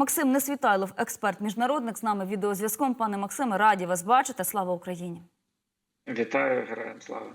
Максим Несвітайлов, експерт міжнародник з нами відеозв'язком. Пане Максиме, раді вас бачити. Слава Україні. Вітаю, героям слава.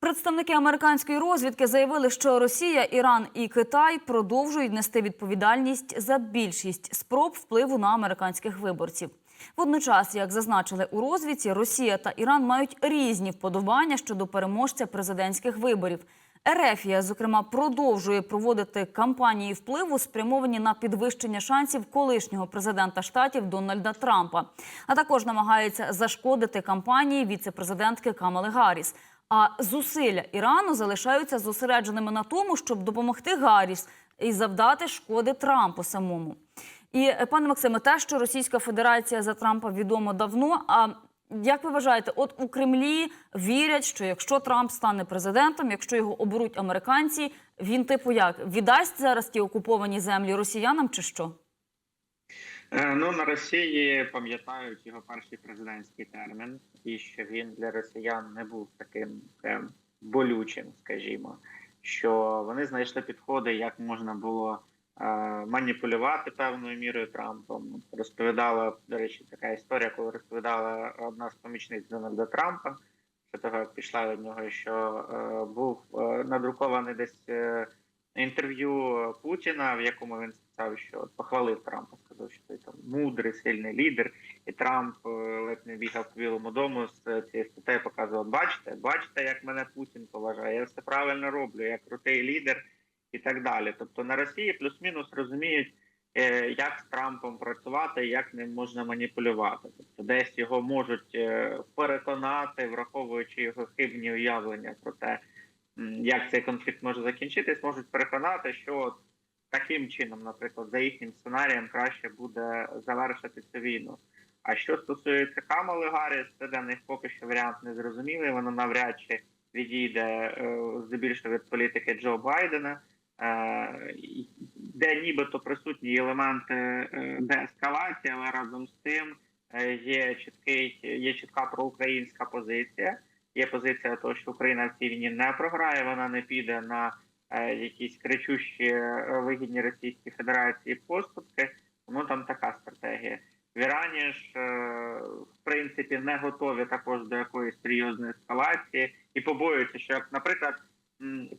Представники американської розвідки заявили, що Росія, Іран і Китай продовжують нести відповідальність за більшість спроб впливу на американських виборців. Водночас, як зазначили у розвідці, Росія та Іран мають різні вподобання щодо переможця президентських виборів. Ерефія, зокрема, продовжує проводити кампанії впливу, спрямовані на підвищення шансів колишнього президента штатів Дональда Трампа, а також намагається зашкодити кампанії віце-президентки Камали Гарріс. А зусилля Ірану залишаються зосередженими на тому, щоб допомогти Гарріс і завдати шкоди Трампу самому. І пане Максиме, те, що Російська Федерація за Трампа відомо давно. А як ви вважаєте, от у Кремлі вірять, що якщо Трамп стане президентом, якщо його оберуть американці, він типу як віддасть зараз ті окуповані землі росіянам, чи що? Е, Ну на Росії пам'ятають його перший президентський термін, і що він для росіян не був таким болючим, скажімо, що вони знайшли підходи, як можна було маніпулювати певною мірою Трампом. Розповідала до речі, така історія, коли розповідала одна з помічниць Дональда Трампа, що того як пішла від нього, що е, був е, надрукований десь. Е, інтерв'ю Путіна, в якому він сказав, що похвалив Трампа, сказав, що той там мудрий, сильний лідер, і Трамп е, ледь не бігав по білому дому з цієї статтею показував: бачите, бачите, як мене Путін поважає, я все правильно роблю, я крутий лідер і так далі. Тобто на Росії плюс-мінус розуміють. е, Як з Трампом працювати, як ним можна маніпулювати, тобто десь його можуть е, переконати, враховуючи його хибні уявлення про те, як цей конфлікт може закінчитись, можуть переконати, що таким чином, наприклад, за їхнім сценарієм краще буде завершити цю війну. А що стосується Камали Гарріс, це для них поки що варіант незрозумілий. Воно навряд чи відійде е, здебільшого від політики Джо Байдена, де нібито присутні елементи е, деескалації, але разом з тим е, є чіткий, є чітка проукраїнська позиція. Є позиція того, що Україна в цій війні не програє, вона не піде на е, якісь кричущі вигідні Російській Федерації поступки. Тому там така стратегія. В Ірані ж в принципі не готові також до якоїсь серйозної ескалації і побоюються, що як, наприклад,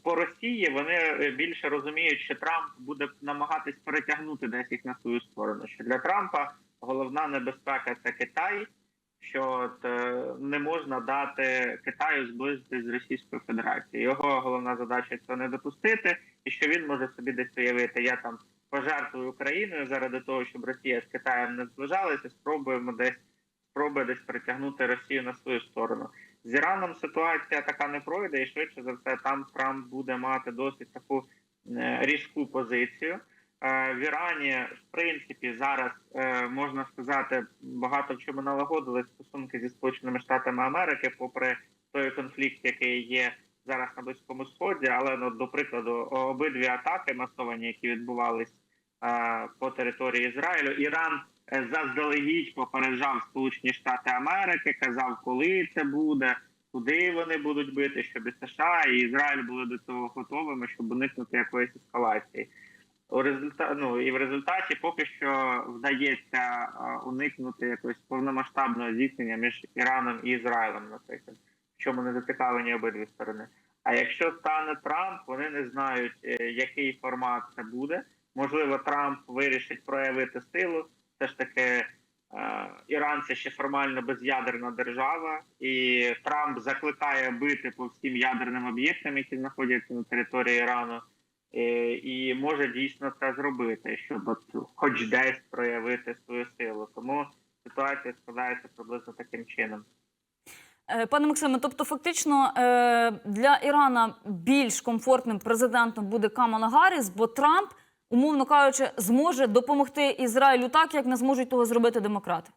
по Росії вони е, більше розуміють, що Трамп буде намагатись перетягнути десь їх на свою сторону. Що для Трампа головна небезпека це Китай що е, не можна дати Китаю зблизитись з Російською Федерацією. Його головна задача це не допустити, і що він може собі десь уявити. Я там пожертвую Україною заради того, щоб Росія з Китаєм не зближалася. Спробуємо десь спробує десь притягнути Росію на свою сторону. З Іраном ситуація така не пройде, і швидше за все, там Трамп буде мати досить таку е, різку позицію. Е, В Ірані, в принципі, зараз е, можна сказати, багато в чому налагодили стосунки зі Сполученими Штатами Америки, попри той конфлікт, який є зараз на близькому сході. Але ну, до прикладу, обидві атаки масовані, які відбувались по території Ізраїлю, Іран заздалегідь попереджав Сполучені Штати Америки, казав, коли це буде. Куди вони будуть бити, щоб і США і Ізраїль були до цього готовими, щоб уникнути якоїсь ескалації. У результаті ну і в результаті поки що вдається уникнути якогось повномасштабного зіткнення між Іраном і Ізраїлем, наприклад, в чому не зацікавлені обидві сторони. А якщо стане Трамп, вони не знають, е, який формат це буде. Можливо, Трамп вирішить проявити силу. Все ж таки, е, Іран це ще формально без'ядерна держава, і Трамп закликає бити по всім ядерним об'єктам, які знаходяться на території Ірану. Е, і може дійсно це зробити, щоб от хоч десь проявити свою силу. Тому ситуація складається приблизно таким чином. Е, Пане Максиме, тобто, фактично для Ірана більш комфортним президентом буде Камала Гарріс, бо Трамп, умовно кажучи, зможе допомогти Ізраїлю так, як не зможуть того зробити демократи.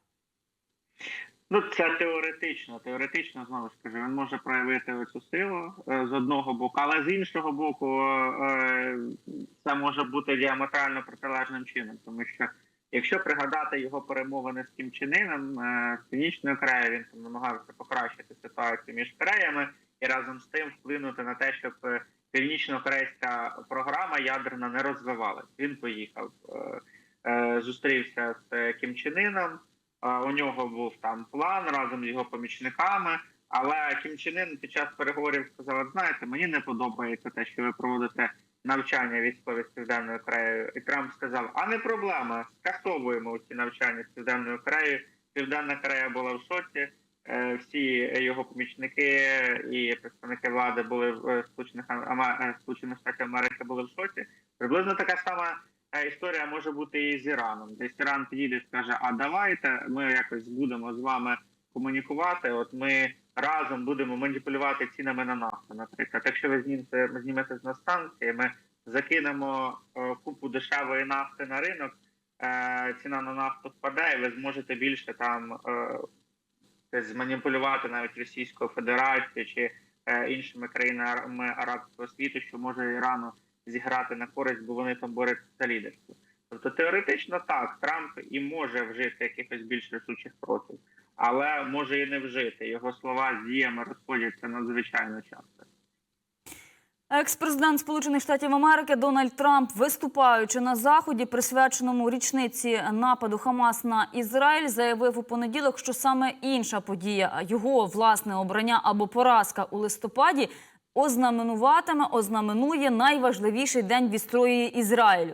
Ну це теоретично. Теоретично знову ж кажу, він може проявити цю силу е, з одного боку, але з іншого боку, е, це може бути діаметрально протилежним чином, тому що. Якщо пригадати його перемовини з Кім Чен Іном, е, з північною Кореєю, він там намагався покращити ситуацію між Кореями і разом з тим вплинути на те, щоб північно-корейська програма ядерна не розвивалась. Він поїхав. Е, е, зустрівся з е, Кім Чен Іном. У нього був там план разом з його помічниками. Але Кім Чен Ін під час переговорів сказав: «От знаєте, мені не подобається те, що ви проводите навчання військові з південною Кореєю. І Трамп сказав: а не проблема, скасовуємо ці навчання з південною Кореєю. Південна Корея була в шоці. Е, Всі його помічники і представники влади були в Сполучених Ама- е, Сполучених Штатів Америки були в шоці. Приблизно така сама е, історія може бути і з Іраном. Десь Іран підійде і скаже: А давайте ми якось будемо з вами комунікувати. От ми разом будемо маніпулювати цінами на нафту. Наприклад, якщо ви знімете знімете з нас санкції, ми закинемо купу дешевої нафти на ринок. Ціна на нафту впаде, і ви зможете більше там зманіпулювати навіть Російською Федерацією чи е, іншими країнами арабського світу, що може Ірану зіграти на користь, бо вони там борються за лідерство. Тобто теоретично так, Трамп і може вжити якихось більш рішучих кроків, але може і не вжити. Його слова з діями розходяться надзвичайно часто. Екс-президент Сполучених Штатів Америки Дональд Трамп, виступаючи на заході, присвяченому річниці нападу Хамас на Ізраїль, заявив у понеділок, що саме інша подія його власне обрання або поразка у листопаді ознаменуватиме, ознаменує найважливіший день в історії Ізраїлю.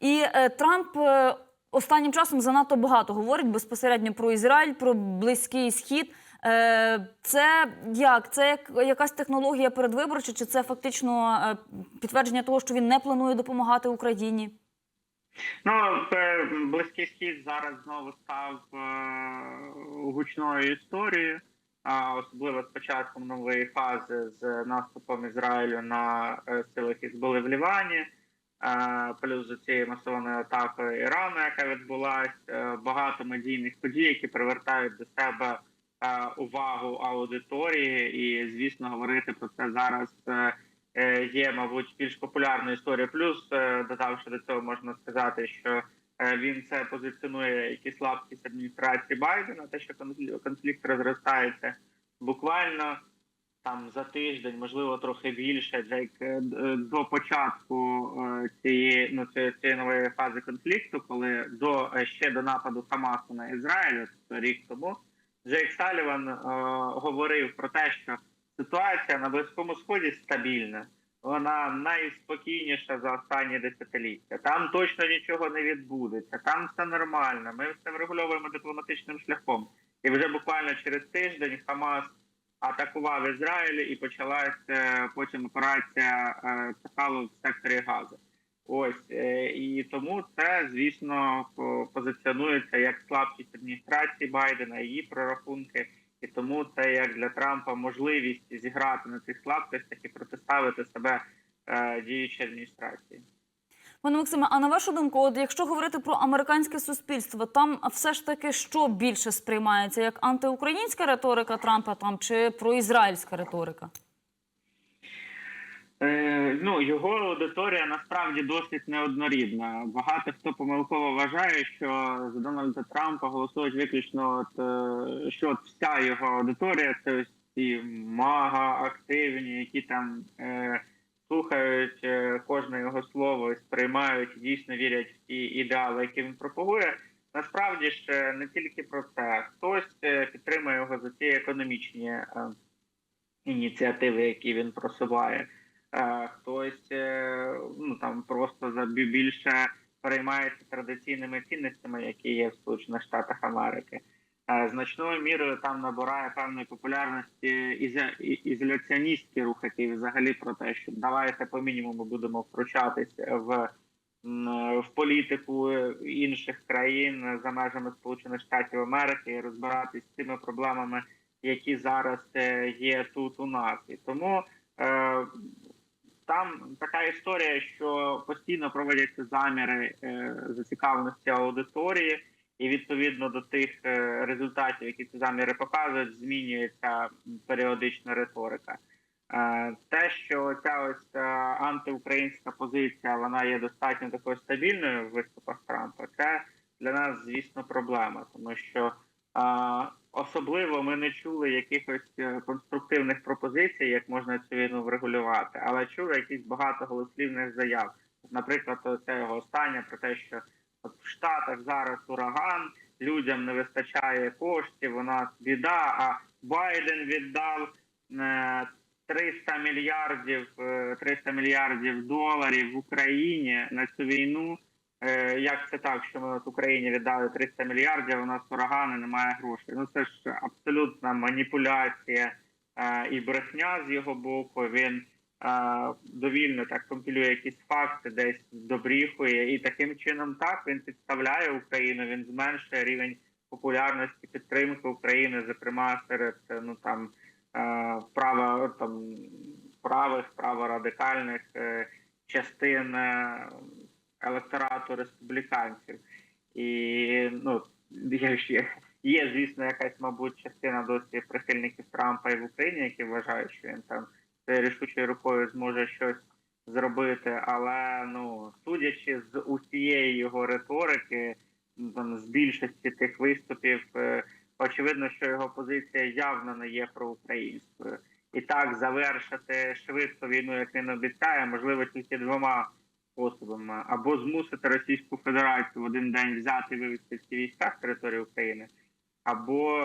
І е, Трамп е, останнім часом занадто багато говорить безпосередньо про Ізраїль, про близький схід. Е, Це як? Це як якась технологія передвиборча, чи це фактично е, підтвердження того, що він не планує допомагати Україні? Ну, близький схід зараз знову став е, гучною історією, особливо з початком нової фази з наступом Ізраїлю на сили Хізболи в Лівані, плюс за цією масованою атакою Ірану, яка відбулася, багато медійних подій, які привертають до себе увагу аудиторії, і звісно, говорити про це зараз. е, е, є, мабуть, більш популярною історією. Плюс, е, додавши до цього, можна сказати, що е, він це позиціонує як і слабкість адміністрації Байдена, те, що конфлікт- розростається буквально там за тиждень, можливо, трохи більше, е, е, до початку е, цієї ну цієї, нової фази конфлікту, коли до е, ще до нападу Хамасу на Ізраїль, рік тому, Джейк Саліван е, говорив про те, що ситуація на близькому сході стабільна. Вона найспокійніша за останні десятиліття. Там точно нічого не відбудеться. Там все нормально. Ми все врегульовуємо дипломатичним шляхом. І вже буквально через тиждень Хамас атакував Ізраїль і почалася е, потім операція е, Цахалу в секторі Гази. Ось е, і тому це, звісно, позиціонується як слабкість адміністрації Байдена, її прорахунки. І тому це як для Трампа можливість зіграти на цих слабкостях і протиставити себе е, діючій адміністрації. Пане Максиме, а на вашу думку, от якщо говорити про американське суспільство, там все ж таки що більше сприймається як антиукраїнська риторика Трампа там чи проізраїльська риторика? Е, ну його аудиторія насправді досить неоднорідна. Багато хто помилково вважає, що за Дональда Трампа голосують виключно от, е, що от вся його аудиторія це ось ці мага активні, які там е, слухають е, кожне його слово сприймають дійсно вірять в ті ідеали, які він пропагує. Насправді ж не тільки про це. Хтось е, підтримує його за ті економічні е, ініціативи, які він просуває. Е, хтось е, ну там просто за більше переймається традиційними цінностями, які є в Сполучених Штатах Америки. Е, Значною мірою там набирає певної популярності ізоляціоністські рухи, які взагалі про те, що давайте по мінімуму будемо втручатися в, в політику інших країн за межами Сполучених Штатів Америки і розбиратись з тими проблемами, які зараз є тут у нас. І тому там така історія, що постійно проводяться заміри е, зацікавленості аудиторії, і відповідно до тих е, результатів, які ці заміри показують, змінюється періодична риторика. Е, те, що ця ось антиукраїнська позиція вона є достатньо такою стабільною в виступах Трампа, це для нас, звісно, проблема, тому що особливо ми не чули якихось е, конструктивних пропозицій, як можна цю війну врегулювати, але чули якісь багато голослівних заяв. Наприклад, це його остання про те, що от в Штатах зараз ураган, людям не вистачає коштів, у нас біда. А Байден віддав е, 300 мільярдів, е, 300 мільярдів доларів в Україні на цю війну. Е, Як це так, що ми от Україні віддали 300 мільярдів, у нас урагани, немає грошей. Ну це ж абсолютна маніпуляція е, і брехня з його боку. Він е, довільно так компілює якісь факти, десь добріхує, і таким чином так він підставляє Україну. Він зменшує рівень популярності підтримки України, зокрема серед ну там права там правих, праворадикальних частин електорату республіканців. І ну є є, звісно, якась, мабуть, частина досі прихильників Трампа і в Україні, які вважають, що він там рішучою рукою зможе щось зробити. Але ну судячи з усієї його риторики, там з більшості тих виступів, е, очевидно, що його позиція явно не є проукраїнською. І так завершити швидко війну, як він обіцяє, можливо, тільки двома способами: або змусити Російську Федерацію в один день взяти і вивести всі війська з території України, або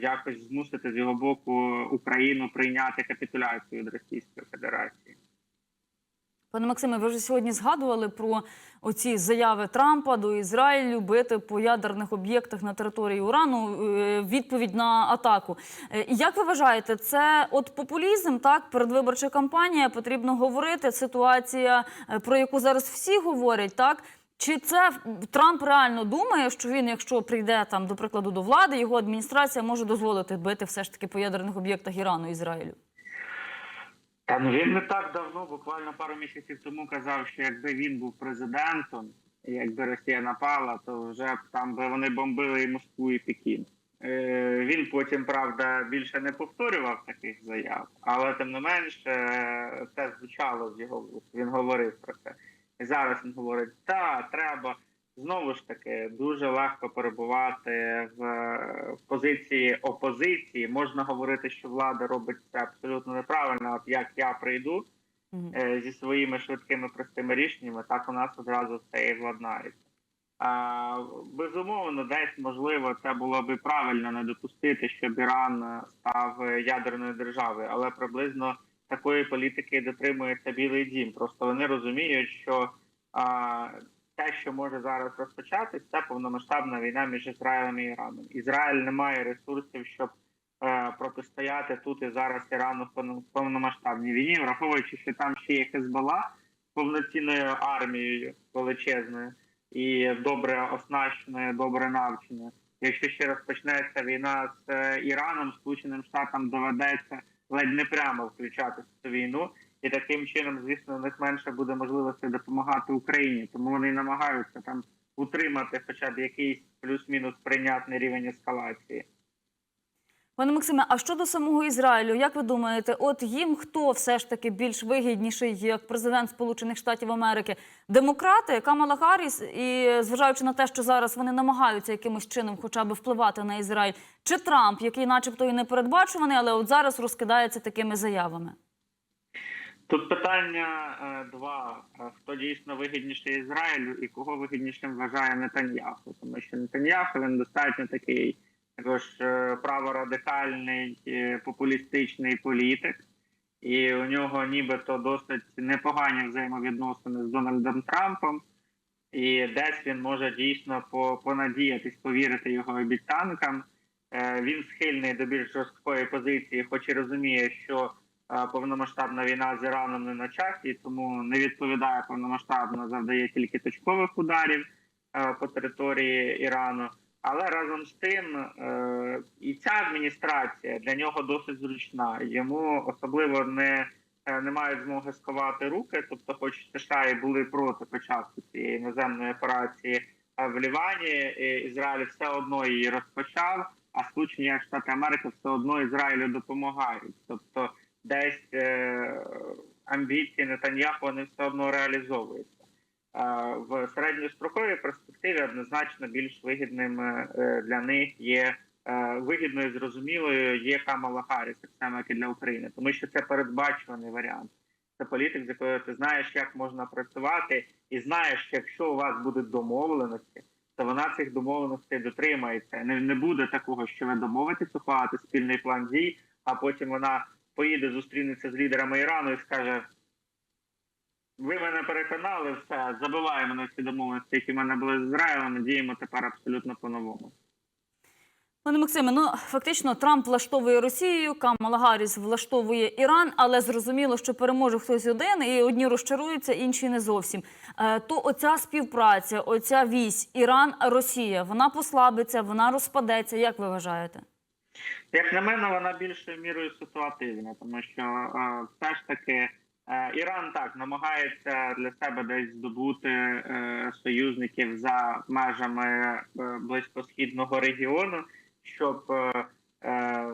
якось змусити з його боку Україну прийняти капітуляцію від Російської Федерації. Пане Максиме, ви вже сьогодні згадували про оці заяви Трампа до Ізраїлю бити по ядерних об'єктах на території Урану. е, Відповідь на атаку. Е, Як ви вважаєте, це от популізм? Так, передвиборча кампанія потрібно говорити. Ситуація, е, про яку зараз всі говорять, так. Чи це Трамп реально думає, що він, якщо прийде там, до прикладу, до влади, його адміністрація може дозволити бити все ж таки по ядерних об'єктах Ірану Ізраїлю? Та ну він не так давно, буквально пару місяців тому казав, що якби він був президентом, якби Росія напала, то вже б там би вони бомбили і Москву, і Пекін. Е, він потім, правда, більше не повторював таких заяв, але тим не менш е, це звучало з його вуст. Він говорив про це. І зараз він говорить: та треба знову ж таки дуже легко перебувати в, е, позиції опозиції. Можна говорити, що влада робить це абсолютно неправильно. От як я прийду е, зі своїми швидкими простими рішеннями, так у нас одразу все і владнається. Безумовно, десь можливо це було би правильно не допустити, щоб Іран став ядерною державою, але приблизно такої політики дотримується Білий Дім. Просто вони розуміють, що а, те, що може зараз розпочатись, це повномасштабна війна між Ізраїлем і Іраном. Ізраїль не має ресурсів, щоб е, протистояти тут і зараз Ірану в повномасштабній війні, враховуючи, що там ще є Хезбола повноцінною армією величезною і добре оснащеною, добре навченою. Якщо ще розпочнеться війна з е, Іраном, Сполученим Штатам доведеться ледь не прямо включатися в цю війну, і таким чином, звісно, у них менше буде можливості допомагати Україні, тому вони намагаються там утримати хоча б якийсь плюс-мінус прийнятний рівень ескалації. Пане Максиме, а щодо самого Ізраїлю, як ви думаєте, от їм хто все ж таки більш вигідніший як президент Сполучених Штатів Америки? Демократи Камала Харріс, і зважаючи на те, що зараз вони намагаються якимось чином, хоча б впливати на Ізраїль, чи Трамп, який, начебто, і не передбачуваний, але от зараз розкидається такими заявами? Тут питання е, два: Е, хто дійсно вигідніший Ізраїлю і кого вигіднішим вважає Нетаньяху, тому що Нетаньяху він достатньо такий також е, праворадикальний популістичний політик, і у нього нібито досить непогані взаємовідносини з Дональдом Трампом. І десь він може дійсно понадіятись, повірити його обіцянкам. Він схильний до більш жорсткої позиції, хоч і розуміє, що повномасштабна війна з Іраном не на часі, тому не відповідає повномасштабно, завдає тільки точкових ударів е, по території Ірану. Але разом з тим е, і ця адміністрація для нього досить зручна. Йому особливо не, е, не мають змоги сховати руки. Тобто, хоч США і були проти початку цієї іноземної операції е, в Лівані, Ізраїль все одно її розпочав. А Сполучені Штати Америки все одно Ізраїлю допомагають. Тобто, десь е, амбіції Нетаньяху вони все одно реалізовуються. В середньостроковій перспективі однозначно більш вигідним е, для них є е, вигідною і зрозумілою є Камала Харріс, так само як і для України, тому що це передбачуваний варіант. Це політик, з якою ти знаєш, як можна працювати, і знаєш, що якщо у вас будуть домовленості, то вона цих домовленостей дотримається. Не, не буде такого, що ви домовитесь ухвалити спільний план дій, а потім вона поїде зустрінеться з лідерами Ірану і скаже: ви мене переконали, все, забиваємо на ці домовленості, які в мене були з Ізраїлем, діємо тепер абсолютно по-новому. Пане Максиме, ну фактично Трамп влаштовує Росію, Камала Гарріс влаштовує Іран, але зрозуміло, що переможе хтось один, і одні розчаруються, інші не зовсім. Е, то оця співпраця, оця вісь Іран-Росія, вона послабиться, вона розпадеться. Як ви вважаєте? Як на мене, вона більшою мірою ситуативна, тому що е, все ж таки е, Іран так намагається для себе десь здобути е, союзників за межами е, близькосхідного регіону, щоб е, е,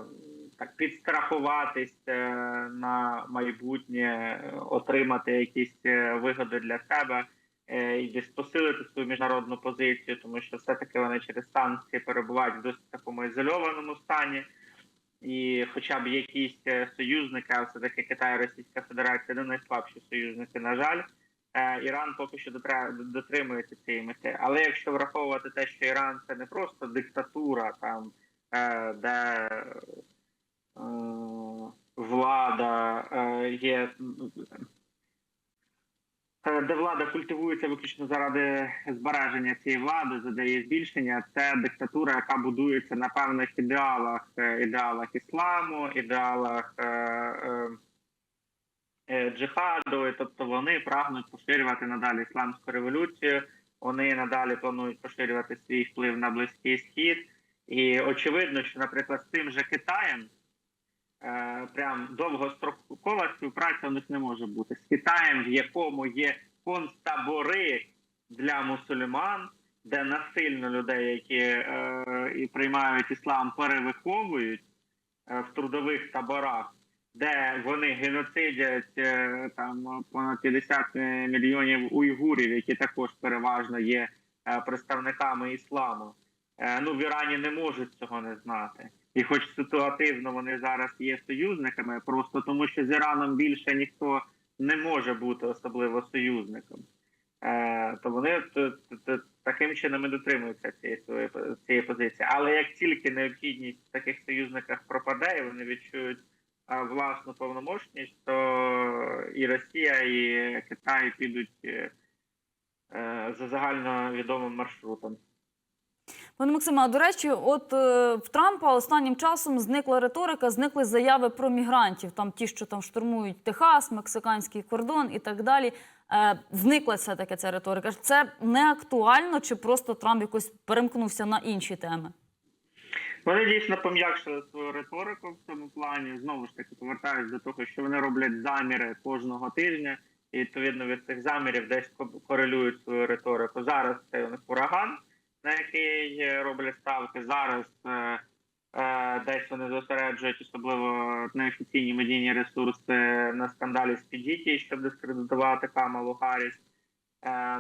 так підстрахуватись е, на майбутнє, отримати якісь е, вигоди для себе. е, І десь посилити свою міжнародну позицію, тому що все-таки вони через санкції перебувають в досить такому ізольованому стані і хоча б якісь е, союзники, а все таки Китай і Російська Федерація не найслабші союзники. На жаль, Е, Іран поки що дотримується цієї мети. Але якщо враховувати те, що Іран це не просто диктатура, там е, де влада є. Е, Де влада культивується виключно заради збереження цієї влади, її збільшення, це диктатура, яка будується на певних ідеалах, е, ідеалах ісламу, ідеалах е, джихаду. Тобто вони прагнуть поширювати надалі ісламську революцію. Вони надалі планують поширювати свій вплив на близький схід. І очевидно, що, наприклад, з тим же Китаєм прям довгострокова співпраця у них не може бути з Китаєм, в якому є концтабори для мусульман, де насильно людей, які е, і приймають іслам, перевиховують е, в трудових таборах, де вони геноцидять е, там понад 50 мільйонів уйгурів, які також переважно є е, представниками ісламу. Е, ну в Ірані не можуть цього не знати. І хоч ситуативно вони зараз є союзниками, просто тому що з Іраном більше ніхто не може бути особливо союзником, е, то вони таким чином і дотримуються цієї своєї цієї позиції. Але як тільки необхідність в таких союзниках пропаде, вони відчують власну повномочність, то і Росія, і Китай підуть е, е, за загальновідомим маршрутом. Пане Максиме, а до речі, от е, в Трампа останнім часом зникла риторика, зникли заяви про мігрантів. Там ті, що там штурмують Техас, мексиканський кордон і так далі. Е, зникла все таки ця риторика. Це не актуально, чи просто Трамп якось перемкнувся на інші теми? Вони дійсно пом'якшили свою риторику в цьому плані. Знову ж таки, повертаюсь до того, що вони роблять заміри кожного тижня, і відповідно від цих замірів десь корелюють свою риторику. Зараз це у них ураган, на який е, роблять ставки. Зараз е, е, десь вони зосереджують особливо неофіційні медійні ресурси на скандалі з Підіті, щоб дискредитувати Камалу Харріс.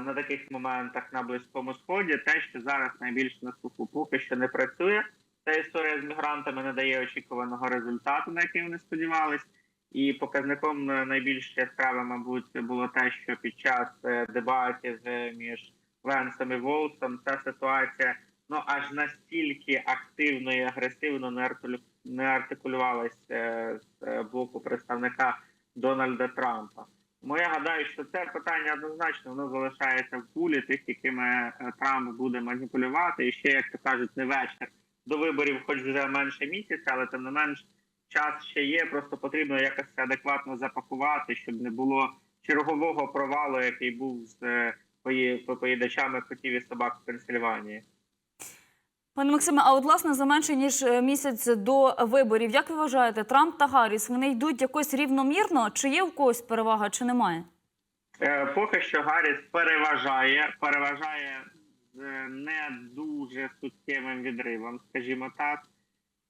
На таких моментах на близькому сході те, що зараз найбільш на слуху поки що не працює. Ця історія з мігрантами не дає очікуваного результату, на який вони сподівались. І показником найбільш яскравим, мабуть, було те, що під час дебатів між Венсом і Волсом ця ситуація ну аж настільки активно і агресивно не артикулю- не артикулювалась е, з е, боку представника Дональда Трампа. Тому я гадаю, що це питання однозначно воно залишається в пулі тих, якими е, Трамп буде маніпулювати. І ще, як то кажуть, не вечір до виборів, хоч вже менше місяця, але тим не менш час ще є. Просто потрібно якось адекватно запакувати, щоб не було чергового провалу, який був з поїдачами котів і собак в Пенсильванії. Пане Максиме, а от власне за менше ніж е, місяць до виборів, як ви вважаєте, Трамп та Гарріс вони йдуть якось рівномірно? Чи є в когось перевага, чи немає? Е, Поки що Гарріс переважає, переважає з не дуже суттєвим відривом, скажімо так.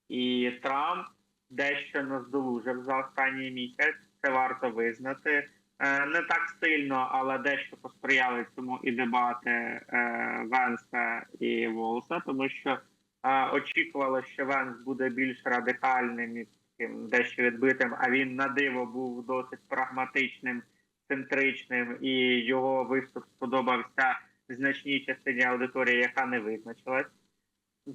І Трамп дещо наздолужив за останній місяць. Це варто визнати. Е, Не так сильно, але дещо посприяли цьому і дебати е, Венса і Волса, тому що е, очікувало, що Венс буде більш радикальним і таким дещо відбитим, а він на диво був досить прагматичним центричним, і його виступ сподобався значній частині аудиторії, яка не визначилась.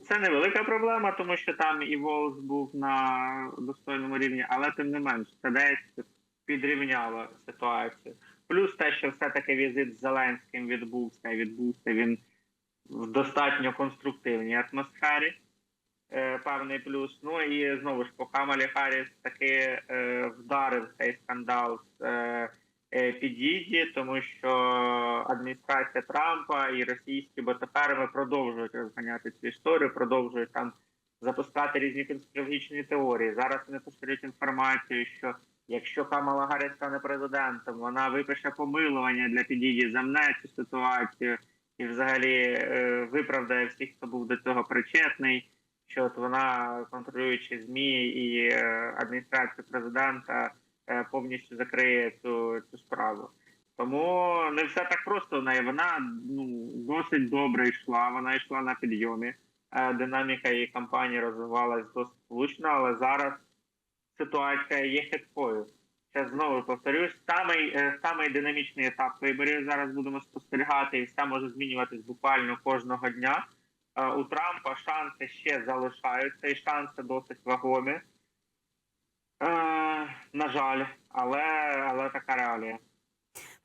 Це невелика проблема, тому що там і Волс був на достойному рівні, але тим не менш, це десь підрівняло ситуацію. Плюс те, що все-таки візит з Зеленським відбувся, і відбувся він в достатньо конструктивній атмосфері. Е, певний плюс. Ну і знову ж по Камалі Харріс таки е, вдарив цей скандал з е, е, підіді, тому що адміністрація Трампа і російські ботаферми продовжують розганяти цю історію, продовжують там запускати різні конспірологічні теорії. Зараз вони поширюють інформацію, що якщо Камала Гарріс стане президентом, вона випише помилування для підіді, замне цю ситуацію і взагалі е, виправдає всіх, хто був до цього причетний. Що от вона контролюючи змі і е, адміністрацію президента е, повністю закриє цю, цю справу. Тому не все так просто в неї. Вона ну досить добре йшла. Вона йшла на підйомі. Динаміка її кампанії розвивалась досить влучно, але зараз ситуація є хиткою. Я знову повторюсь, самий, е, самий динамічний етап виборів зараз будемо спостерігати, і все може змінюватись буквально кожного дня. Е, У Трампа шанси ще залишаються, і шанси досить вагомі. Е, на жаль, але, але така реалія.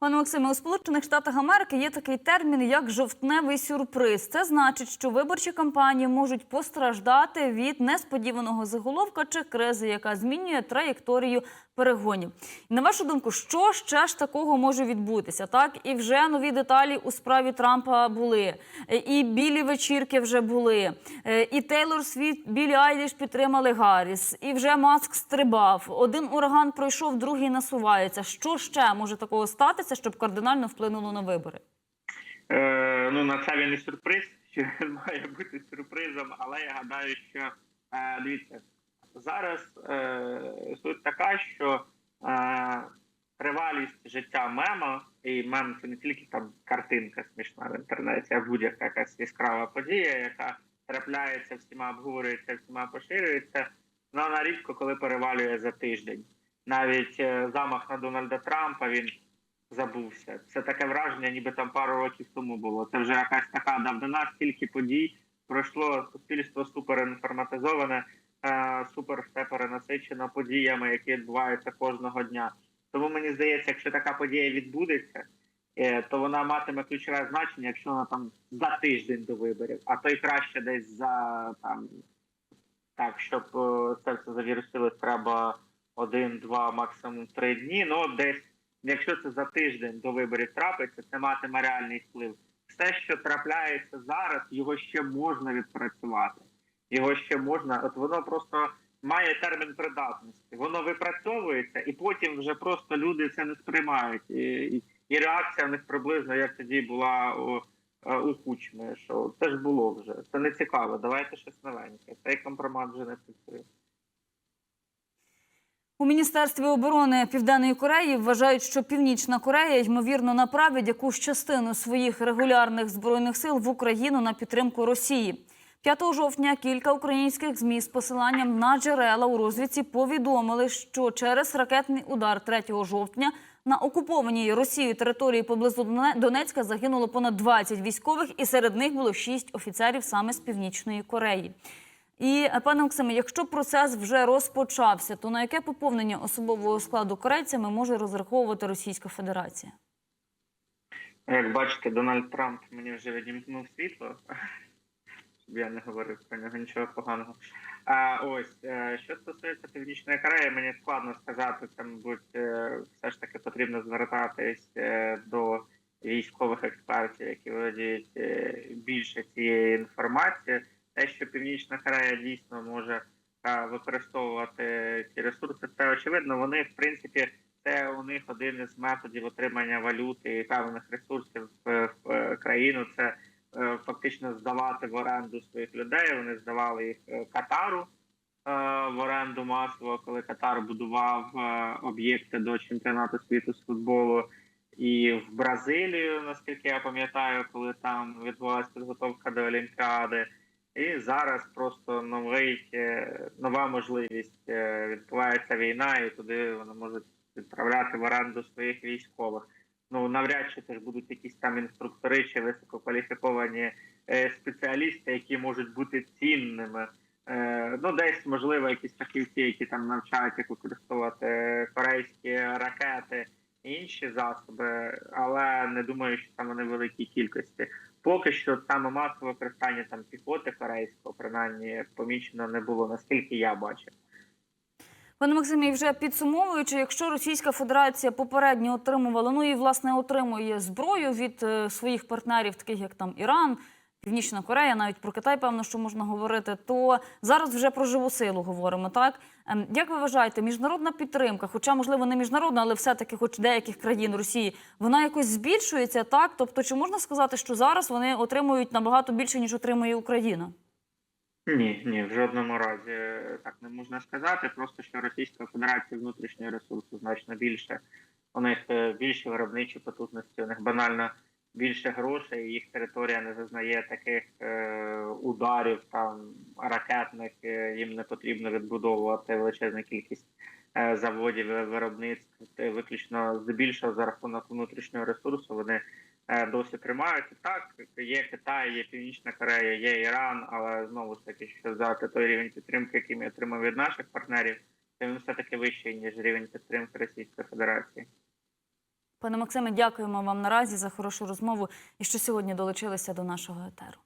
Пане Максиме, у Сполучених Штатах Америки є такий термін як жовтневий сюрприз. Це значить, що виборчі кампанії можуть постраждати від несподіваного заголовка чи кризи, яка змінює траєкторію перегонів. На вашу думку, що ще ж такого може відбутися? Так і вже нові деталі у справі Трампа були, і білі вечірки вже були, е, і Тейлор Світ, Білі Айліш підтримали Гарріс, і вже Маск стрибав. Один ураган пройшов, другий насувається. Що ще може такого статися, щоб кардинально вплинуло на вибори? Е, ну на це він і сюрприз, що має бути сюрпризом, але я гадаю, що е, дивіться, зараз е, суть така, що е, тривалість життя мема, і мем це не тільки там картинка смішна в інтернеті, а будь-яка якась яскрава подія, яка трапляється, всіма обговорюється, всіма поширюється, вона рідко коли перевалює за тиждень. Навіть е, замах на Дональда Трампа він забувся. Це таке враження, ніби там пару років тому було. Це вже якась така давнина, стільки подій пройшло суспільство суперінформатизоване, е, супер все перенасичено подіями, які відбуваються кожного дня. Тому мені здається, якщо така подія відбудеться, е, то вона матиме ключове значення, якщо вона там за тиждень до виборів, а то й краще десь за там так, щоб е, це все завірусилось, треба один, два, максимум три дні. Ну десь якщо це за тиждень до виборів трапиться, це матиме реальний вплив. Все, що трапляється зараз, його ще можна відпрацювати. Його ще можна, от воно просто має термін придатності. Воно випрацьовується, і потім вже просто люди це не сприймають. І, і, і реакція в них приблизно як тоді була у, е, у кучми. Що це ж було вже. Це не цікаво. Давайте щось новеньке. Цей компромат вже не працює. У міністерстві оборони Південної Кореї вважають, що Північна Корея ймовірно направить якусь частину своїх регулярних збройних сил в Україну на підтримку Росії. 5 жовтня кілька українських ЗМІ з посиланням на джерела у розвідці повідомили, що через ракетний удар 3 жовтня на окупованій Росією території поблизу Доне- Донецька загинуло понад 20 військових, і серед них було 6 офіцерів саме з Північної Кореї. І е, пане Оксиме, якщо процес вже розпочався, то на яке поповнення особового складу корейцями може розраховувати Російська Федерація? Як бачите, Дональд Трамп мені вже відімкнув світло, щоб я не говорив про нього нічого поганого. А ось е, що стосується Північної Кореї, мені складно сказати. Це, мабуть, все ж таки потрібно звертатись е, до військових експертів, які володіють більше цієї інформації. Те, що Північна Корея дійсно може е, використовувати ці ресурси, це очевидно. Вони, в принципі, це у них один із методів отримання валюти і певних ресурсів в, в країну. Це е, фактично здавати в оренду своїх людей. Вони здавали їх е, Катару е, в оренду масово, коли Катар будував е, об'єкти до чемпіонату світу з футболу. І в Бразилію, наскільки я пам'ятаю, коли там відбулася підготовка до Олімпіади. І зараз просто новий, е, нова можливість е, відбувається війна, і туди вони можуть відправляти в оренду своїх військових. ну навряд чи це ж будуть якісь там інструктори чи висококваліфіковані е, спеціалісти, які можуть бути цінними. Ну, десь можливо, якісь фахівці, які там навчають, як використовувати корейські ракети і інші засоби, але не думаю, що там вони великій кількості. Поки що саме масове використання там піхоти корейського, принаймні помічено не було, наскільки я бачив. Пане Максимі, вже підсумовуючи, якщо Російська Федерація попередньо отримувала, ну і власне отримує зброю від е, своїх партнерів, таких як там Іран, Північна Корея, навіть про Китай, певно, що можна говорити, то зараз вже про живу силу говоримо. Так Ем, як ви вважаєте, міжнародна підтримка, хоча можливо не міжнародна, але все-таки, хоч деяких країн Росії, вона якось збільшується, так? Тобто, чи можна сказати, що зараз вони отримують набагато більше ніж отримує Україна? Ні, ні, в жодному разі е, так не можна сказати. Просто що Російська Федерація внутрішнього ресурсу значно більше. У них е, більші виробничі потужності, у них банально більше грошей. Їх територія не зазнає таких е, ударів там ракетних. е, Їм не потрібно відбудовувати величезну кількість е, заводів е, виробництв. Виключно здебільшого за рахунок внутрішнього ресурсу вони е, досі тримаються. Так, є Китай, є Північна Корея, є Іран, але знову ж таки, що взяти той рівень підтримки, який ми отримав від наших партнерів, то він все таки вищий ніж рівень підтримки Російської Федерації. Пане Максиме, дякуємо вам наразі за хорошу розмову і що сьогодні долучилися до нашого етеру.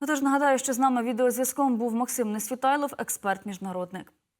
Отож, нагадаю, що з нами відеозв'язком був Максим Несвітайлов, експерт-міжнародник.